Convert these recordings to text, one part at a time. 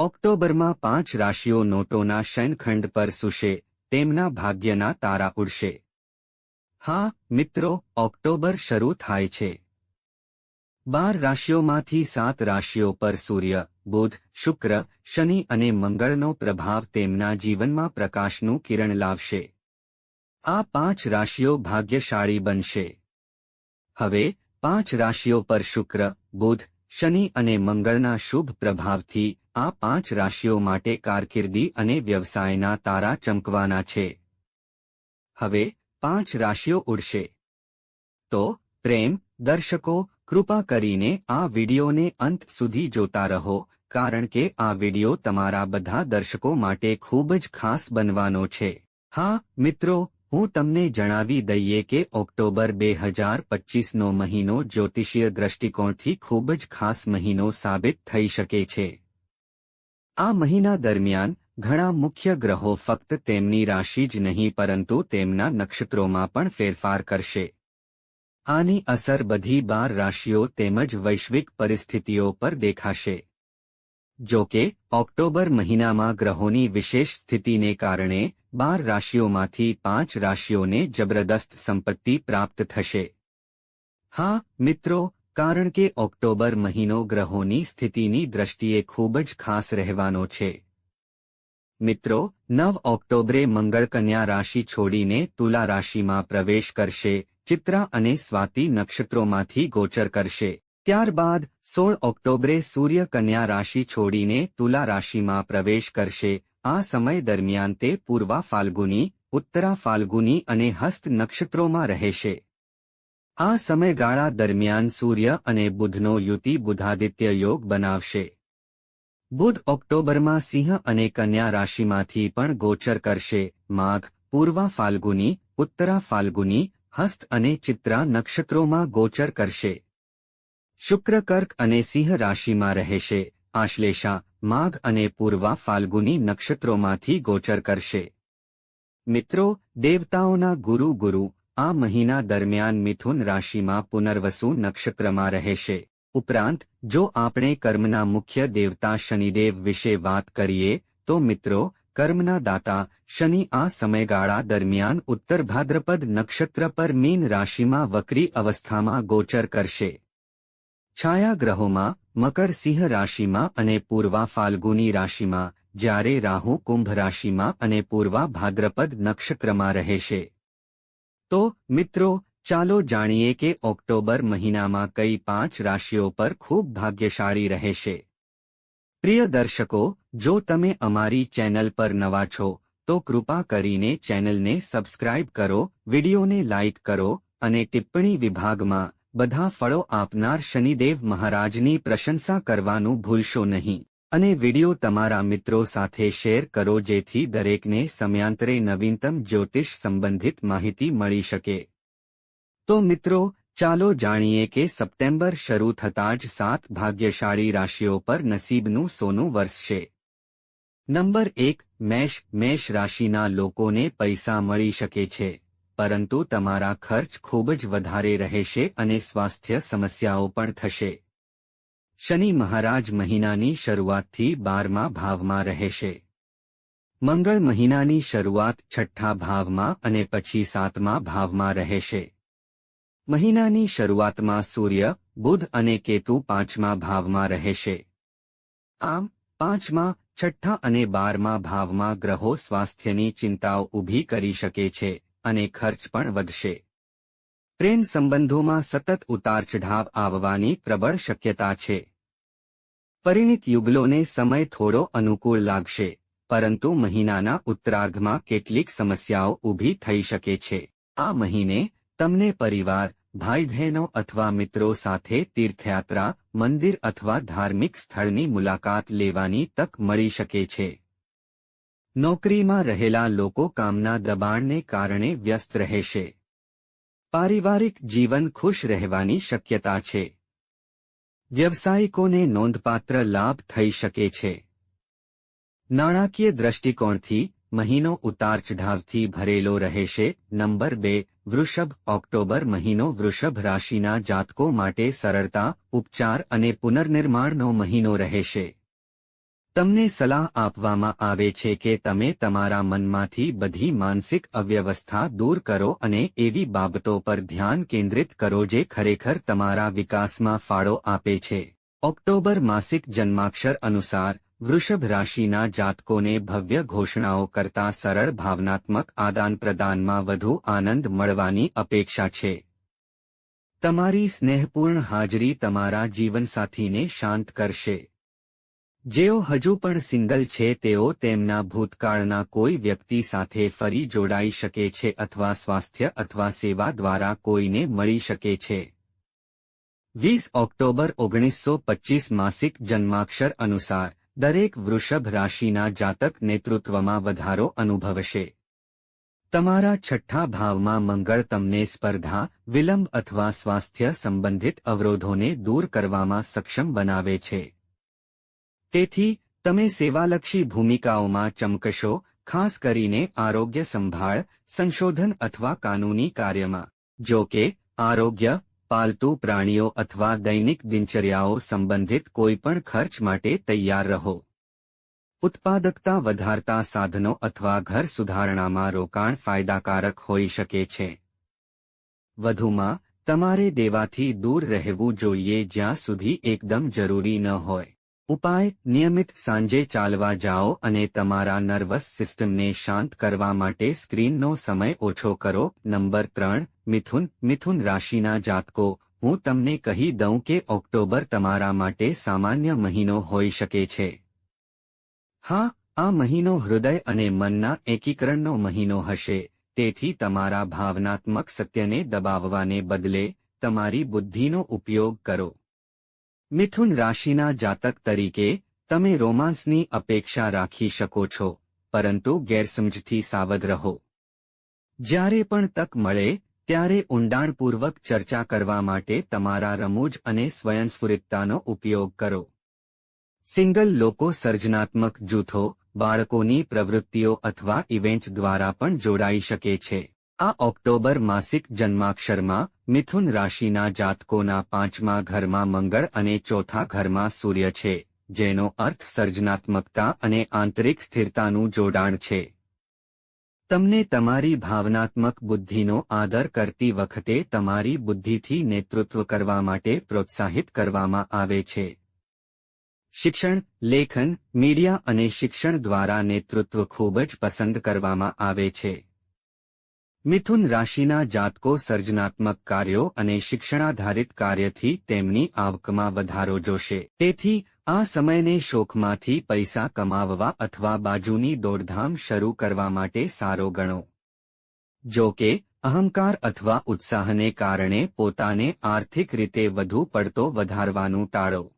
ઓક્ટોબરમાં પાંચ રાશિઓ નોટોના શયનખંડ પર સુશે, તેમના ભાગ્યના તારા ઉડશે. હા, મિત્રો, ઓક્ટોબર શરૂ થાય છે. બાર રાશિઓમાંથી સાત રાશિઓ પર સૂર્ય, બુધ, શુક્ર, શનિ અને મંગળનો પ્રભાવ તેમના જીવનમાં પ્રકાશનું કિરણ લાવશે. આ પાંચ રાશિઓ ભાગ્યશાળી બનશે. હવે, પાંચ રાશિઓ પર શુક્ર, બુધ, શનિ અને મંગળના શુભ પ્રભાવથી આ પાંચ રાશિઓ માટે કારકિર્દી અને વ્યવસાયના તારા ચમકવાના છે. હવે પાંચ રાશિઓ ઉડશે. તો પ્રેમ, દર્શકો, કૃપા કરીને આ વિડિયોને અંત સુધી જોતા રહો, કારણ કે આ વીડિયો તમારા બધા દર્શકો માટે ખૂબ જ ખાસ બનવાનો છે. હા, મિત્રો, હું તમને જણાવી દઈએ કે ઓક્ટોબર બે હજાર પચીસનો મહિનો જ્યોતિષીય દ્રષ્ટિકોણથી ખૂબ જ ખાસ મહિનો સાબિત થઈ શકે છે. આ મહિના દરમિયાન ઘણા મુખ્ય ગ્રહો ફક્ત તેમની રાશિ જ નહીં, પરંતુ તેમના નક્ષત્રોમાં પણ ફેરફાર કરશે. આની અસર બધી બાર રાશિઓ તેમજ વૈશ્વિક પરિસ્થિતિઓ પર દેખાશે. જો કે, ઓક્ટોબર મહિનામાં ગ્રહોની વિશેષ સ્થિતિને કારણે બાર રાશિઓમાંથી પાંચ રાશિઓને જબરદસ્ત સંપત્તિ પ્રાપ્ત થશે. હા, મિત્રો કારણ કે ઓક્ટોબર મહિનો ગ્રહોની સ્થિતિની દ્રષ્ટિએ ખૂબ જ ખાસ રહેવાનો છે. મિત્રો, નવ ઓક્ટોબરે મંગળ કન્યા રાશિ છોડીને તુલા રાશિમાં પ્રવેશ કરશે, ચિત્રા અને સ્વાતિ નક્ષત્રોમાંથી ગોચર કરશે. ત્યારબાદ, સોળ ઓક્ટોબરે સૂર્ય કન્યા રાશિ છોડીને તુલા રાશિમાં પ્રવેશ કરશે. આ સમય દરમિયાન તે પૂર્વા ફાલ્ગુની, ઉત્તરા ફાલ્ગુની અને હસ્ત નક્ષત્રોમાં રહેશે. આ સમયગાળા દરમિયાન સૂર્ય અને બુધનો યુતિ બુધાદિત્ય યોગ બનાવશે. બુધ ઓક્ટોબરમાં સિંહ અને કન્યા રાશિમાંથી પણ ગોચર કરશે. માઘ, પૂર્વા ફાલ્ગુની, ઉત્તરા ફાલ્ગુની, હસ્ત અને ચિત્રા નક્ષત્રોમાં ગોચર કરશે. શુક્ર, કર્ક અને સિંહ રાશિમાં રહેશે. આશ્લેષા, માઘ અને પૂર્વા ફાલ્ગુની નક્ષત્રોમાંથી ગોચર કરશે. મિત્રો, દેવતાઓના ગુરુ ગુરુ આ મહિના દરમિયાન મિથુન રાશિમાં પુનર્વસુ નક્ષત્રમાં રહેશે. ઉપરાંત, જો આપણે કર્મના મુખ્ય દેવતા શનિદેવ વિશે વાત કરીએ, તો મિત્રો, કર્મના દાતા શનિ આ સમયગાળા દરમિયાન ઉત્તર ભાદ્રપદ નક્ષત્ર પર મીન રાશિમાં વક્રી અવસ્થામાં ગોચર કરશે. છાયાગ્રહોમાં, મકર સિંહ રાશિમાં અને પૂર્વા ફાલ્ગુની રાશિમાં, જ્યારે રાહુ કુંભ રાશિમાં અને પૂર્વા ભાદ્રપદ નક્ષત્રમાં રહેશે. તો, મિત્રો, ચાલો જાણીએ કે ઓક્ટોબર મહિનામાં કઈ પાંચ રાશિઓ પર ખૂબ ભાગ્યશાળી રહેશે. પ્રિય દર્શકો, જો તમે અમારી ચેનલ પર નવા છો, તો કૃપા કરીને ચેનલને સબસ્ક્રાઇબ કરો, વિડિયોને લાઇક કરો અને ટિપ્પણી વિભાગમાં બધા ફળો આપનાર શનિદેવ મહારાજની પ્રશંસા કરવાનું ભૂલશો નહીં. અને વિડિયો તમારા મિત્રો સાથે શેર કરો જેથી દરેકને સમયાંતરે નવીનતમ જ્યોતિષ સંબંધિત માહિતી મળી શકે. તો મિત્રો, ચાલો જાણીએ કે સપ્ટેમ્બર શરૂ થતાં જ સાત ભાગ્યશાળી રાશિઓ પર નસીબનું સોનું વરસશે. નંબર એક, મેષ. મેષ રાશિના લોકોને પૈસા મળી શકે છે, પરંતુ તમારા ખર્ચ ખૂબ જ વધારે રહેશે અને સ્વાસ્થ્ય સમસ્યાઓ પણ થશે. શનિ મહારાજ મહિનાની શરૂઆતથી બારમા ભાવમાં રહેશે. મંગળ મહિનાની શરૂઆત છઠ્ઠા ભાવમાં અને પછી સાતમા ભાવમાં રહેશે. મહિનાની શરૂઆતમાં સૂર્ય, બુધ અને કેતુ પાંચમા ભાવમાં રહેશે. આમ, પાંચમા, છઠ્ઠા અને બારમા ભાવમાં ગ્રહો સ્વાસ્થ્યની ચિંતાઓ ઊભી કરી શકે છે અને ખર્ચ પણ વધશે. પ્રેમ સંબંધોમાં સતત ઉતાર ચઢાવ આવવાની પ્રબળ શક્યતા છે. પરિણિત યુગલોને સમય થોડો અનુકૂળ લાગશે, પરંતુ મહિનાના ઉત્તરાર્ધમાં કેટલીક સમસ્યાઓ ઊભી થઈ શકે છે. આ મહિને તમને પરિવાર ભાઈ બહેનો અથવા મિત્રો સાથે તીર્થયાત્રા, મંદિર અથવા ધાર્મિક સ્થળની મુલાકાત લેવાની તક મળી શકે છે. નોકરીમાં રહેલા લોકો કામના દબાણને કારણે વ્યસ્ત રહેશે. પારિવારિક જીવન ખુશ રહેવાની શક્યતા છે. વ્યવસાયિકોને નોંધપાત્ર લાભ થઈ શકે છે. નાણાકીય દ્રષ્ટિકોણથી મહિનો ઉતાર ચઢાવથી ભરેલો રહેશે. નંબર બે, વૃષભ, ઓક્ટોબર મહિનો વૃષભ રાશિના જાતકો માટે સરળતા, ઉપચાર અને પુનર્નિર્માણનો મહિનો રહેશે. તમને સલાહ આપવામાં આવે છે કે તમે તમારા મનમાંથી બધી માનસિક અવ્યવસ્થા દૂર કરો અને એવી બાબતો પર ધ્યાન કેન્દ્રિત કરો જે ખરેખર તમારા વિકાસમાં ફાળો આપે છે. ઓક્ટોબર માસિક જન્માક્ષર અનુસાર, વૃષભ રાશિના જાતકોને ભવ્ય ઘોષણાઓ કરતા સરળ ભાવનાત્મક આદાનપ્રદાનમાં વધુ આનંદ મળવાની અપેક્ષા છે. તમારી સ્નેહપૂર્ણ હાજરી તમારા જીવનસાથીને શાંત કરશે. જેઓ હજુ પણ સિંગલ છે, તેઓ તેમના ભૂતકાળના કોઈ વ્યક્તિ સાથે ફરી જોડાઈ શકે છે અથવા સ્વાસ્થ્ય અથવા સેવા દ્વારા કોઈને મળી શકે છે. વીસ ઓક્ટોબર ઓગણીસો પચ્ચીસ માસિક જન્માક્ષર અનુસાર, દરેક વૃષભ રાશિના જાતક નેતૃત્વમાં વધારો અનુભવશે. તમારા છઠ્ઠા ભાવમાં મંગળ તમને સ્પર્ધા, વિલંબ અથવા સ્વાસ્થ્ય સંબંધિત અવરોધોને દૂર કરવામાં સક્ષમ બનાવે છે. તેથી, તમે સેવાલક્ષી ભૂમિકાઓમાં ચમકશો, ખાસ કરીને આરોગ્ય સંભાળ, સંશોધન અથવા કાનૂની કાર્યમાં. જો કે, આરોગ્ય, પાલતુ પ્રાણીઓ અથવા દૈનિક દિનચર્યાઓ સંબંધિત કોઈપણ ખર્ચ માટે તૈયાર રહો. ઉત્પાદકતા વધારતા સાધનો અથવા ઘર સુધારણામાં રોકાણ ફાયદાકારક હોઈ શકે છે. વધુમાં, તમારે દેવાથી દૂર રહેવું જોઈએ જ્યાં સુધી એકદમ જરૂરી ન હોય. ઉપાય, નિયમિત સાંજે ચાલવા જાઓ અને તમારા નર્વસ સિસ્ટમને શાંત કરવા માટે સ્ક્રીનનો સમય ઓછો કરો. નંબર ત્રણ, મિથુન મિથુન રાશિના જાતકો, હું તમને કહી દઉં કે ઓક્ટોબર તમારા માટે સામાન્ય મહિનો હોઈ શકે છે. હા, આ મહિનો હૃદય અને મનના એકીકરણનો મહિનો હશે. તેથી તમારા ભાવનાત્મક સત્યને દબાવવાને બદલે તમારી બુદ્ધિનો ઉપયોગ કરો. મિથુન રાશિના જાતક તરીકે, તમે રોમાન્સની અપેક્ષા રાખી શકો છો, પરંતુ ગેરસમજથી સાવધ રહો. જ્યારે પણ તક મળે, ત્યારે ઊંડાણપૂર્વક ચર્ચા કરવા માટે તમારા રમૂજ અને સ્વયંસ્ફુરિતતાનો ઉપયોગ કરો. સિંગલ લોકો સર્જનાત્મક જૂથો, બાળકોની પ્રવૃત્તિઓ અથવા ઇવેન્ટ દ્વારા પણ જોડાઈ શકે છે. આ ઓક્ટોબર માસિક જન્માક્ષરમાં મિથુન રાશિના જાતકોના પાંચમા ઘરમાં મંગળ અને ચોથા ઘરમાં સૂર્ય છે, જેનો અર્થ સર્જનાત્મકતા અને આંતરિક સ્થિરતાનું જોડાણ છે. તમને તમારી ભાવનાત્મક બુદ્ધિનો આદર કરતી વખતે તમારી બુદ્ધિથી નેતૃત્વ કરવા માટે પ્રોત્સાહિત કરવામાં આવે છે. શિક્ષણ, લેખન, મીડિયા અને શિક્ષણ દ્વારા નેતૃત્વ ખૂબ જ પસંદ કરવામાં આવે છે. મિથુન રાશિના જાતકો સર્જનાત્મક કાર્યો અને શિક્ષણાધારિત કાર્યથી તેમની આવકમાં વધારો જોશે. તેથી, આ સમયને શોખમાંથી પૈસા કમાવવા અથવા બાજુની દોડધામ શરૂ કરવા માટે સારો ગણો. જો કે, અહંકાર અથવા ઉત્સાહને કારણે પોતાને આર્થિક રીતે વધુ પડતો વધારવાનું ટાળો.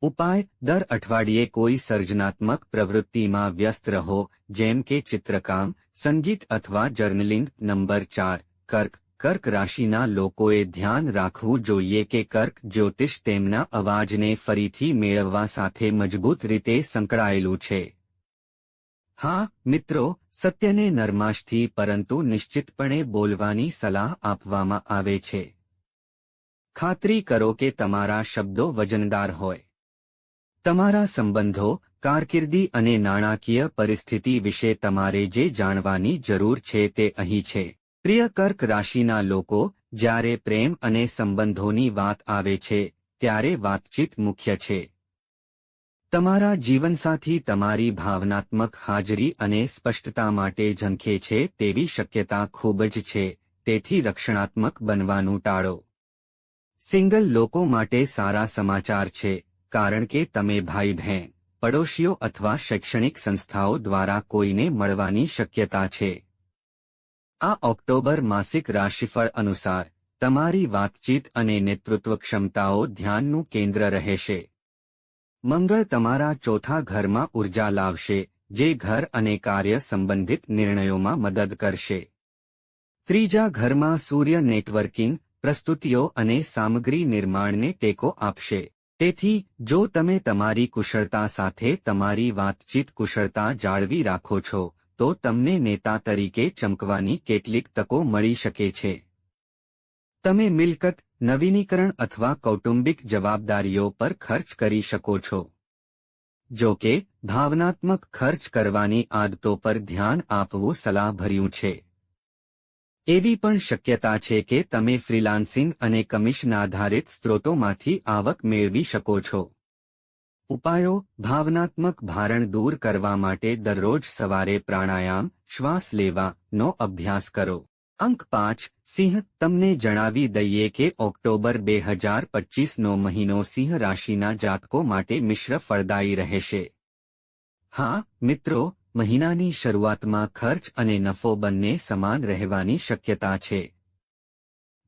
ઉપાય, દર અઠવાડિયે કોઈ સર્જનાત્મક પ્રવૃત્તિમાં વ્યસ્ત રહો, જેમ કે ચિત્રકામ, સંગીત અથવા જર્નલિંગ. નંબર ચાર, કર્ક. કર્ક રાશિના લોકોએ ધ્યાન રાખવું જોઈએ કે કર્ક જ્યોતિષ તેમના અવાજને ફરીથી મેળવવા સાથે મજબૂત રીતે સંકળાયેલું છે. હા, મિત્રો, સત્યને નરમાશથી પરંતુ નિશ્ચિતપણે બોલવાની સલાહ આપવામાં આવે છે. ખાતરી કરો કે તમારા શબ્દો વજનદાર હોય. તમારા સંબંધો, કારકિર્દી અને નાણાકીય પરિસ્થિતિ વિશે તમારે જે જાણવાની જરૂર છે તે અહીં છે. પ્રિય કર્ક રાશિના લોકો, જ્યારે પ્રેમ અને સંબંધોની વાત આવે છે, ત્યારે વાતચીત મુખ્ય છે. તમારા જીવનસાથી તમારી ભાવનાત્મક હાજરી અને સ્પષ્ટતા માટે ઝંખે છે તેવી શક્યતા ખૂબ જ છે, તેથી રક્ષણાત્મક બનવાનું ટાળો. સિંગલ લોકો માટે સારા સમાચાર છે. કારણ કે તમે ભાઈ બહેન, પડોશીઓ અથવા શૈક્ષણિક સંસ્થાઓ દ્વારા કોઈને મળવાની શક્યતા છે. આ ઓક્ટોબર માસિક રાશિફળ અનુસાર, તમારી વાતચીત અને નેતૃત્વ ક્ષમતાઓ ધ્યાનનું કેન્દ્ર રહેશે. મંગળ તમારા ચોથા ઘરમાં ઊર્જા લાવશે, જે ઘર અને કાર્ય સંબંધિત નિર્ણયોમાં મદદ કરશે. ત્રીજા ઘરમાં સૂર્ય નેટવર્કિંગ, પ્રસ્તુતિઓ અને સામગ્રી નિર્માણને ટેકો આપશે. તેથી, જો તમે તમારી કુશળતા સાથે તમારી વાતચીત કુશળતા જાળવી રાખો છો, તો તમને નેતા તરીકે ચમકવાની કેટલીક તકો મળી શકે છે. તમે મિલકત, નવીનીકરણ અથવા કૌટુંબિક જવાબદારીઓ પર ખર્ચ કરી શકો છો. જો કે, ભાવનાત્મક ખર્ચ કરવાની આદતો પર ધ્યાન આપવું સલાહભર્યું છે. એવી પણ શક્યતા છે કે તમે ફ્રીલાન્સિંગ અને કમિશન આધારિત સ્ત્રોતોમાંથી આવક મેળવી શકો છો. ઉપાયો, ભાવનાત્મક ભારણ દૂર કરવા માટે દરરોજ સવારે પ્રાણાયામ, શ્વાસ લેવાનો અભ્યાસ કરો. અંક પાંચ, સિંહ, તમને જણાવી દઈએ કે ઓક્ટોબર બે હજાર પચીસનો મહિનો સિંહ રાશિના જાતકો માટે મિશ્ર ફળદાયી રહેશે. હા, મિત્રો મહિનાની શરૂઆતમાં ખર્ચ અને નફો બંને સમાન રહેવાની શક્યતા છે.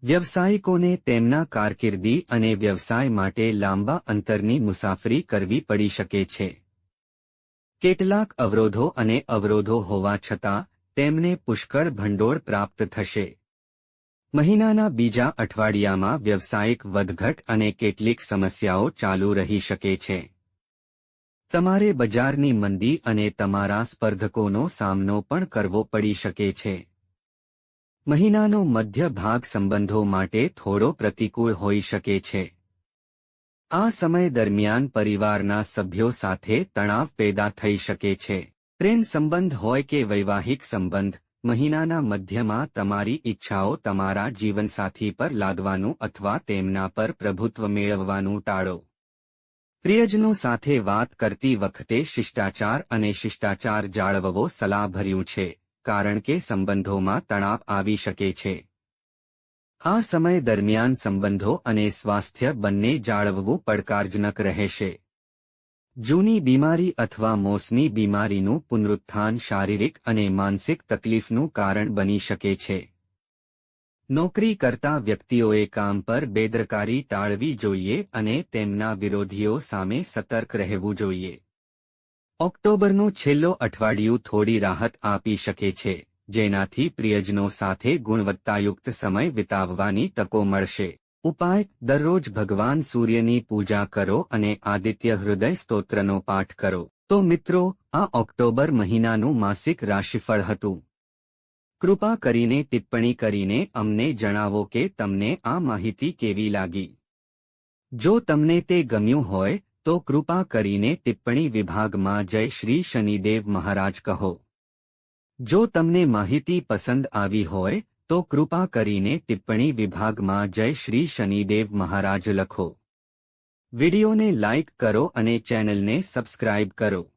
વ્યવસાયિકોને તેમના કારકિર્દી અને વ્યવસાય માટે લાંબા અંતરની મુસાફરી કરવી પડી શકે છે. કેટલાક અવરોધો અને અવરોધો હોવા છતાં, તેમને પુષ્કળ ભંડોળ પ્રાપ્ત થશે. મહિનાના બીજા અઠવાડિયામાં વ્યવસાયિક વધઘટ અને કેટલીક સમસ્યાઓ ચાલુ રહી શકે છે. તમારે બજારની મંદી અને તમારા સ્પર્ધકોનો સામનો પણ કરવો પડી શકે છે. મહિનાનો મધ્ય ભાગ સંબંધો માટે થોડો પ્રતિકૂળ હોઈ શકે છે. આ સમય દરમિયાન પરિવારના સભ્યો સાથે તણાવ પેદા થઈ શકે છે. પ્રેમ સંબંધ હોય કે વૈવાહિક સંબંધ, મહિનાના મધ્યમાં તમારી ઈચ્છાઓ તમારા જીવનસાથી પર લાદવાનું અથવા તેમના પર પ્રભુત્વ મેળવવાનું ટાળો. પ્રિયજનો સાથે વાત કરતી વખતે શિષ્ટાચાર અને શિષ્ટાચાર જાળવવો સલાહભર્યું છે, કારણ કે સંબંધોમાં તણાવ આવી શકે છે. આ સમય દરમિયાન સંબંધો અને સ્વાસ્થ્ય બંને જાળવવું પડકારજનક રહેશે. જૂની બીમારી અથવા મોસમી બીમારીનું પુનરુત્થાન શારીરિક અને માનસિક તકલીફનું કારણ બની શકે છે. નોકરી કરતા વ્યક્તિઓએ કામ પર બેદરકારી ટાળવી જોઈએ અને તેમના વિરોધીઓ સામે સતર્ક રહેવું જોઈએ. ઓક્ટોબરનું છેલ્લો અઠવાડિયું થોડી રાહત આપી શકે છે, જેનાથી પ્રિયજનો સાથે ગુણવત્તાયુક્ત સમય વિતાવવાની તકો મળશે. ઉપાય, દરરોજ ભગવાન સૂર્યની પૂજા કરો અને આદિત્ય હૃદય સ્તોત્રનો પાઠ કરો. તો મિત્રો, આ ઓક્ટોબર મહિનાનું માસિક રાશિફળ હતું. કૃપા કરીને ટિપ્પણી કરીને અમને જણાવો કે તમને આ માહિતી કેવી લાગી. જો તમને તે ગમ્યું હોય, તો કૃપા કરીને ટિપ્પણી વિભાગમાં જય શ્રી શનિદેવ મહારાજ કહો. જો તમને માહિતી પસંદ આવી હોય, તો કૃપા કરીને ટિપ્પણી વિભાગમાં જય શ્રી શનિદેવ મહારાજ લખો. વિડિયોને લાઇક કરો અને ચેનલને સબસ્ક્રાઇબ કરો.